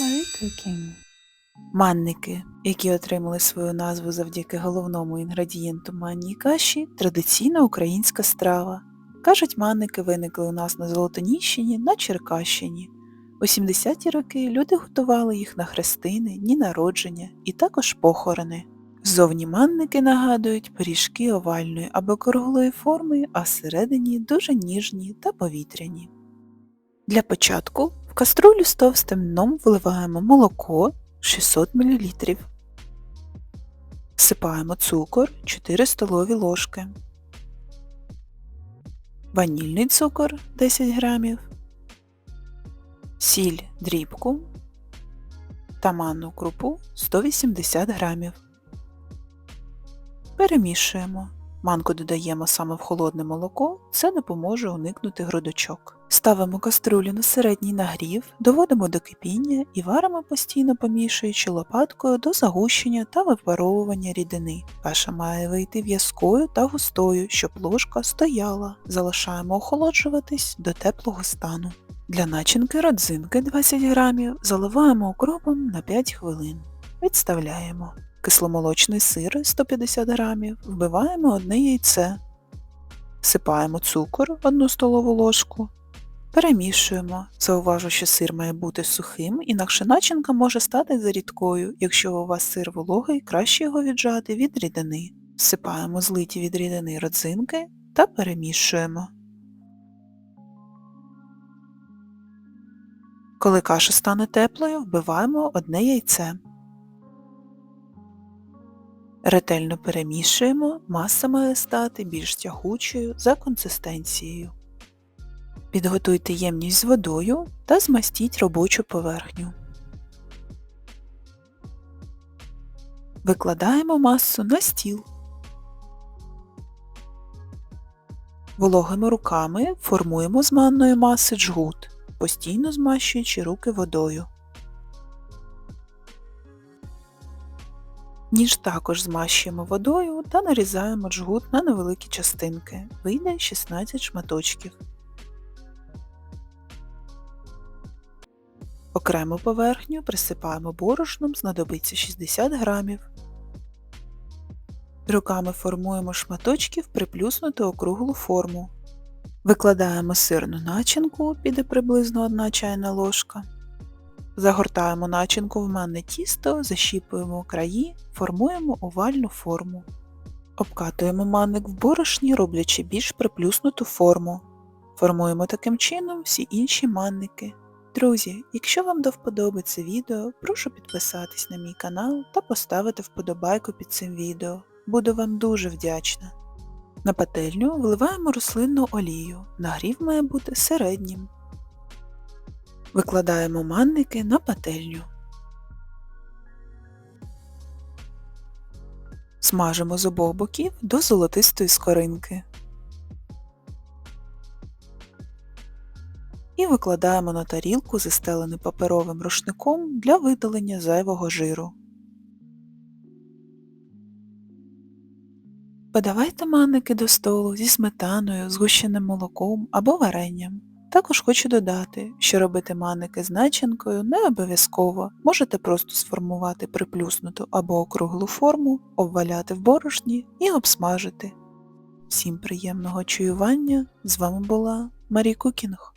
Marie Cooking. Манники, які отримали свою назву завдяки головному інгредієнту манній каші, традиційна українська страва. Кажуть, манники виникли у нас на Золотоніщині, на Черкащині. У 70-ті роки люди готували їх на хрестини, дні народження і також похорони. Ззовні манники нагадують пиріжки овальної або круглої форми, а всередині дуже ніжні та повітряні. Для початку каструлю з товстим дном вливаємо молоко 600 мл. Всипаємо цукор 4 столові ложки, ванільний цукор 10 грамів, сіль дрібку та манну крупу 180 грамів. Перемішуємо. Манку додаємо саме в холодне молоко, це допоможе уникнути грудочок. Ставимо каструлю на середній нагрів, доводимо до кипіння і варимо постійно помішуючи лопаткою до загущення та випаровування рідини. Каша має вийти в'язкою та густою, щоб ложка стояла. Залишаємо охолоджуватись до теплого стану. Для начинки родзинки 20 грамів заливаємо окропом на 5 хвилин. Відставляємо. Кисломолочний сир 150 грамів, вбиваємо одне яйце, всипаємо цукор 1 столову ложку, перемішуємо. Зауважу, що сир має бути сухим, інакше начинка може стати зарідкою. Якщо у вас сир вологий, краще його віджати від рідини. Всипаємо злиті від рідини родзинки та перемішуємо. Коли каша стане теплою, вбиваємо одне яйце. Ретельно перемішуємо, маса має стати більш тягучою за консистенцією. Підготуйте ємність з водою та змастіть робочу поверхню. Викладаємо масу на стіл. Вологими руками формуємо з манної маси джгут, постійно змащуючи руки водою. Ніж також змащуємо водою та нарізаємо джгут на невеликі частинки. Вийде 16 шматочків. Окрему поверхню присипаємо борошном, знадобиться 60 грамів. Руками формуємо шматочки в приплюснуту округлу форму. Викладаємо сирну начинку, піде приблизно 1 чайна ложка. Загортаємо начинку в манне тісто, защіпуємо краї, формуємо овальну форму. Обкатуємо манник в борошні, роблячи більш приплюснуту форму. Формуємо таким чином всі інші манники. Друзі, якщо вам до вподоби це відео, прошу підписатись на мій канал та поставити вподобайку під цим відео. Буду вам дуже вдячна. На пательню вливаємо рослинну олію. Нагрів має бути середнім. Викладаємо манники на пательню. Смажимо з обох боків до золотистої скоринки. І викладаємо на тарілку, застелений паперовим рушником для видалення зайвого жиру. Подавайте манники до столу зі сметаною, згущеним молоком або варенням. Також хочу додати, що робити маники з не обов'язково. Можете просто сформувати приплюснуту або округлу форму, обваляти в борошні і обсмажити. Всім приємного чуювання! З вами була Марі Кукінг.